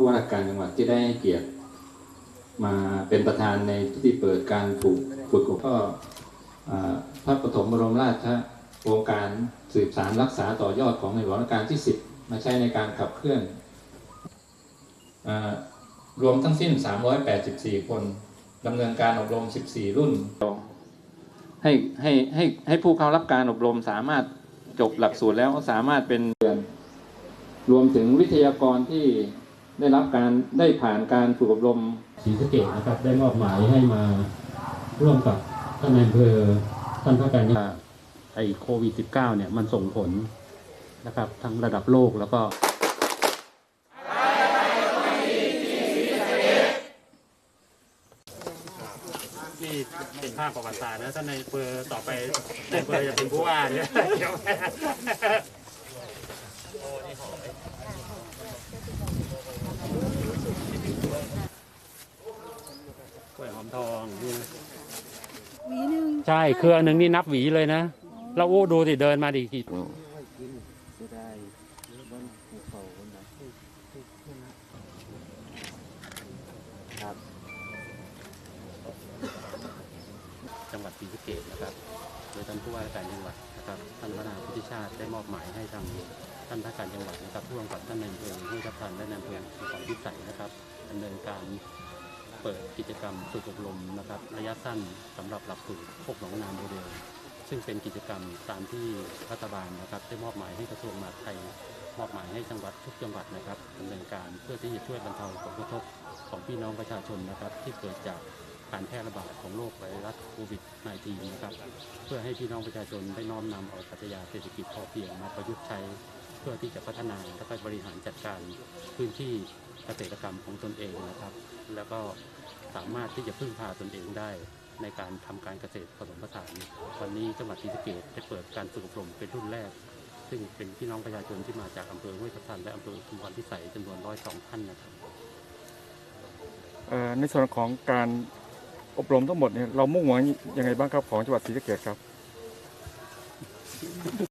ผู้ว่าราชการจังหวัดที่ได้เกียรติมาเป็นประธานในพิธีเปิดการฝึกฝึกอบก็อ่าพระปฐมบรมราชโครงการสืบสารรักษาต่อยอดของในหลวงรัชกาลที่ 10 มาใช้ในการขับเคลื่อนอรวมทั้งสิ้น 384 คนดำเนินการอบรม 14 รุ่น ให้ให้ให้ให้ผู้เข้ารับการอบรมสามารถจบหลักสูตรแล้วก็สามารถเป็นเดือนรวมถึงวิทยากรที่ ได้รับการได้ผ่านการฝึกอบรมศรีสะเกดนะครับ ได้มอบหมายให้มาร่วมกับท่านนายอำเภอท่านผู้การว่าไอ้โควิด -19 เนี่ยมันส่งผลนะครับ ทั้งระดับโลกแล้วก็นี่เป็นภาพประวัติศาสตร์นะท่านในอำเภอต่อไปในอำเภอจะเป็นผู้ว่าเนี่ยเดี๋ยว ก ล้วยหอมทองนี่นะหวีหนึ่งใช่เครือหนึ่งนี่นับหวีเลยนะแล้วโอ้ดูสิเดินมาดิกี่จังหวัดศรีสะเกษนะครับ โดยท่านผู้ว่าราชการจังหวัดนะครับท่านวราพุทธิชาติได้มอบหมายให้ทางท่านผู้การจังหวัดนะครับร่วมกับท่านในายอำเภอผู้รับพันและในายอำเภอภูเขาพิสัยนะครับดำเนินการ เปิดกิจกรรมฝึกอบรมนะครับระยะสั้นสำหรับหลักสูตรพวกหนองนามโมเดลซึ่งเป็นกิจกรรมตามที่รัฐบาลนะครับได้มอบหมายให้กระทรวงมหาดไทยมอบหมายให้จังหวัดทุกจังหวัดนะครับดำเนินการเพื่อที่จะช่วยบรรเทาผลกระทบของพี่น้องประชาชนนะครับที่เกิดจากการแพร่ระบาดของโรคไวรัสโควิด -19 นะครับ เพื่อให้พี่น้องประชาชนได้น้อมนำเอาปรัชญาเศรษฐกิจพอเพียงมาประยุกต์ใช้ เพื่อที่จะพัฒนาและก็บริหารจัดการพื้นที่ เกษตรกรรมของตนเองนะครับ แล้วก็สามารถที่จะพึ่งพาตนเองได้ ในการทำการเกษตรผสมผสานวันนี้จังหวัดศรีสะเกษได้เปิดการฝึกอบรมเป็นรุ่นแรก ซึ่งเป็นพี่น้องประชาชนที่มาจากอำเภอห้วยทับทันและอำเภอชุมพรพิสัยจำนวนร้อยสองท่านนะครับในส่วนของการอบรมทั้งหมดเนี่ยเรามุ่งหวังยังไงบ้างครับของจังหวัดศรีสะเกษครับ